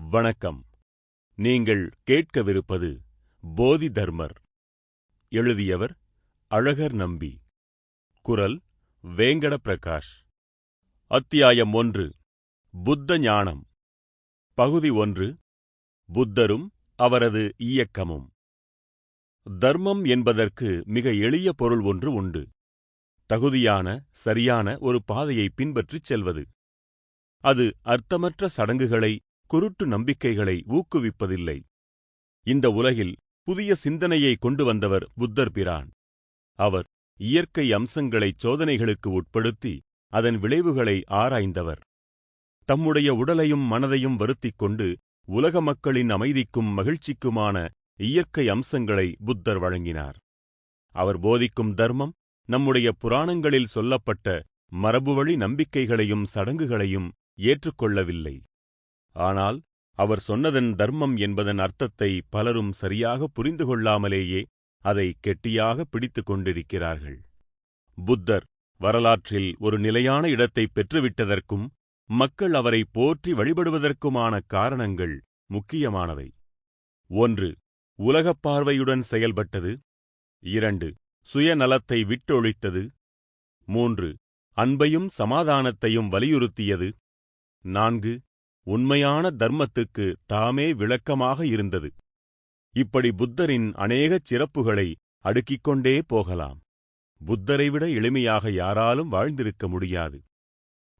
வணக்கம். நீங்கள் கேட்கவிருப்பது போதி தர்மர் எழுதியவர் அழகர் நம்பி. குரல் வேங்கட பிரகாஷ் அத்தியாயம் ஒன்று. புத்த ஞானம். பகுதி ஒன்று. புத்தரும் அவரது இயக்கமும். தர்மம் என்பதற்கு மிக எளிய பொருள் ஒன்று உண்டு. தகுதியான சரியான ஒரு பாதையை பின்பற்றிச் செல்வது. அது அர்த்தமற்ற சடங்குகளை குருட்டு நம்பிக்கைகளை ஊக்குவிப்பதில்லை. இந்த உலகில் புதிய சிந்தனையை கொண்டு வந்தவர் புத்தர் பிரான். அவர் இயற்கை அம்சங்களை சோதனைகளுக்கு உட்படுத்தி அதன் விளைவுகளை ஆராய்ந்தவர். தம்முடைய உடலையும் மனதையும் வருத்திக் கொண்டு உலக மக்களின் அமைதிக்கும் மகிழ்ச்சிக்குமான இயற்கை அம்சங்களை புத்தர் வழங்கினார். அவர் போதிக்கும் தர்மம் நம்முடைய புராணங்களில் சொல்லப்பட்ட மரபுவழி நம்பிக்கைகளையும் சடங்குகளையும் ஏற்றுக்கொள்ளவில்லை. ஆனால் அவர் சொன்னதன் தர்மம் என்பதன் அர்த்தத்தை பலரும் சரியாக புரிந்து கொள்ளாமலேயே அதை கெட்டியாக பிடித்துக் கொண்டிருக்கிறார்கள். புத்தர் வரலாற்றில் ஒரு நிலையான இடத்தை பெற்றுவிட்டதற்கும் மக்கள் அவரை போற்றி வழிபடுவதற்குமான காரணங்கள் முக்கியமானவை. ஒன்று உலகப் பார்வையுடன் செயல்பட்டது. இரண்டு சுயநலத்தை விட்டொழித்தது. மூன்று அன்பையும் சமாதானத்தையும் வலியுறுத்தியது. நான்கு உண்மையான தர்மத்துக்கு தாமே விளக்கமாக இருந்தது. இப்படி புத்தரின் அநேகச் சிறப்புகளை அடுக்கிக் கொண்டே போகலாம். புத்தரை விட எளிமையாக யாராலும் வாழ்ந்திருக்க முடியாது.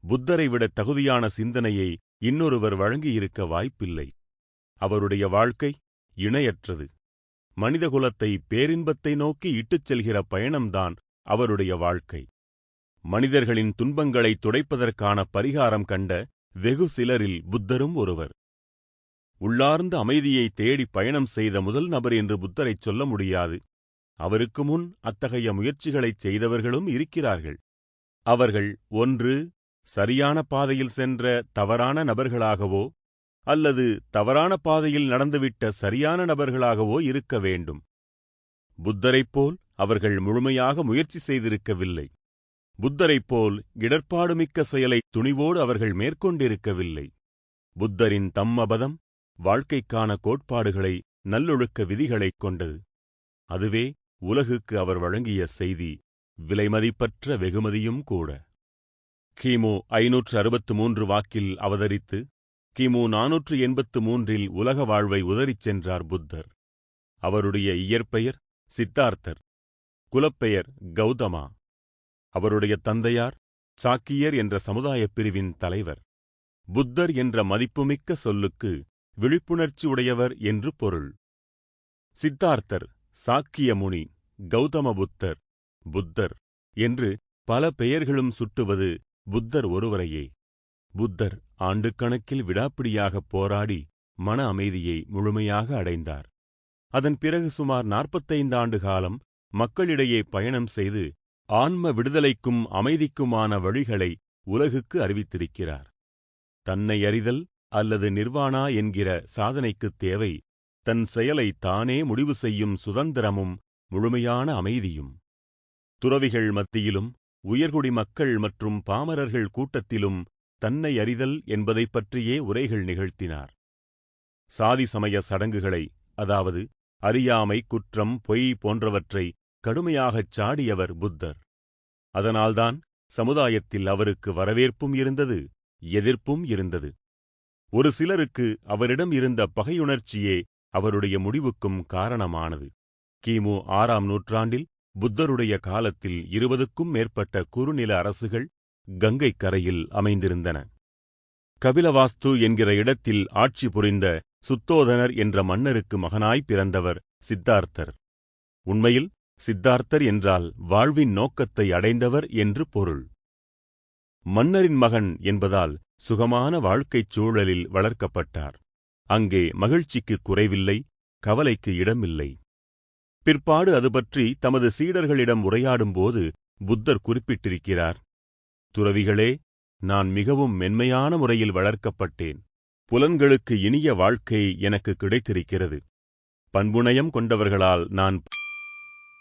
புத்தரை விட தகுதியான சிந்தனையை இன்னொருவர் வழங்கியிருக்க வாய்ப்பில்லை. அவருடைய வாழ்க்கை இணையற்றது. மனிதகுலத்தை பேரின்பத்தை நோக்கி இட்டுச் செல்கிற பயணம்தான் அவருடைய வாழ்க்கை. மனிதர்களின் துன்பங்களைத் துடைப்பதற்கான பரிகாரம் கண்ட வெகு சிலரில் புத்தரும் ஒருவர். உள்ளார்ந்த அமைதியை தேடி பயணம் செய்த முதல் நபர் என்று புத்தரைச் சொல்ல முடியாது. அவருக்கு முன் அத்தகைய முயற்சிகளைச் செய்தவர்களும் இருக்கிறார்கள். அவர்கள் ஒன்று சரியான பாதையில் சென்ற தவறான நபர்களாகவோ அல்லது தவறான பாதையில் நடந்துவிட்ட சரியான நபர்களாகவோ இருக்க வேண்டும். புத்தரைப் போல் அவர்கள் முழுமையாக முயற்சி செய்திருக்கவில்லை. புத்தரைப் போல் இடர்பாடுமிக்க செயலை துணிவோடு அவர்கள் மேற்கொண்டிருக்கவில்லை. புத்தரின் தம்மபதம் வாழ்க்கைக்கான கோட்பாடுகளை நல்லொழுக்க விதிகளைக் கொண்டது. அதுவே உலகுக்கு அவர் வழங்கிய செய்தி விலைமதிப்பற்ற வெகுமதியும் கூட. கிமு ஐநூற்று அறுபத்து மூன்று வாக்கில் அவதரித்து கிமு நானூற்று எண்பத்து மூன்றில் உலக வாழ்வை உதறிச் சென்றார் புத்தர். அவருடைய இயற்பெயர் சித்தார்த்தர் குலப்பெயர் கௌதமா. அவருடைய தந்தையார் சாக்கியர் என்ற சமுதாயப் பிரிவின் தலைவர். புத்தர் என்ற மதிப்புமிக்க சொல்லுக்கு விழிப்புணர்ச்சி உடையவர் என்று பொருள். சித்தார்த்தர் சாக்கிய முனி கௌதம புத்தர் புத்தர் என்று பல பெயர்களும் சுட்டுவது புத்தர் ஒருவரையே. புத்தர் ஆண்டுக்கணக்கில் விடாப்பிடியாகப் போராடி மன அமைதியை முழுமையாக அடைந்தார். அதன் பிறகு சுமார் நாற்பத்தைந்து ஆண்டு காலம் மக்களிடையே பயணம் செய்து ஆன்ம விடுதலைக்கும் அமைதிக்குமான வழிகளை உலகுக்கு அறிவித்திருக்கிறார். தன்னை அறிதல் அல்லது நிர்வாணா என்கிற சாதனைக்குத் தேவை தன் செயலை தானே முடிவு செய்யும் சுதந்திரமும் முழுமையான அமைதியும். துறவிகள் மத்தியிலும் உயர்குடி மக்கள் மற்றும் பாமரர்கள் கூட்டத்திலும் தன்னை அறிதல் என்பதைப் பற்றியே உரைகள் நிகழ்த்தினார். சாதி சமய சடங்குகளை அதாவது அறியாமை குற்றம் பொய் போன்றவற்றை கடுமையாகச் சாடியவர் புத்தர். அதனால்தான் சமுதாயத்தில் அவருக்கு வரவேற்பும் இருந்தது எதிர்ப்பும் இருந்தது. ஒரு சிலருக்கு அவரிடம் இருந்த பகையுணர்ச்சியே அவருடைய முடிவுக்கும் காரணமானது. கிமு ஆறாம் நூற்றாண்டில் புத்தருடைய காலத்தில் இருபதுக்கும் மேற்பட்ட குறுநில அரசுகள் கங்கைக் கரையில் அமைந்திருந்தன. கபிலவாஸ்து என்கிற இடத்தில் ஆட்சி புரிந்த சுத்தோதனர் என்ற மன்னருக்கு மகனாய் பிறந்தவர் சித்தார்த்தர். உண்மையில் சித்தார்த்தர் என்றால் வாழ்வின் நோக்கத்தை அடைந்தவர் என்று பொருள். மன்னரின் மகன் என்பதால் சுகமான வாழ்க்கைச் சூழலில் வளர்க்கப்பட்டார். அங்கே மகிழ்ச்சிக்கு குறைவில்லை கவலைக்கு இடமில்லை. பிற்பாடு அது பற்றி தமது சீடர்களிடம் உரையாடும்போது புத்தர் குறிப்பிட்டிருக்கிறார். துறவிகளே நான் மிகவும் மென்மையான முறையில் வளர்க்கப்பட்டேன். புலன்களுக்கு இனிய வாழ்க்கை எனக்கு கிடைத்திருக்கிறது. பண்புணயம் கொண்டவர்களால் நான்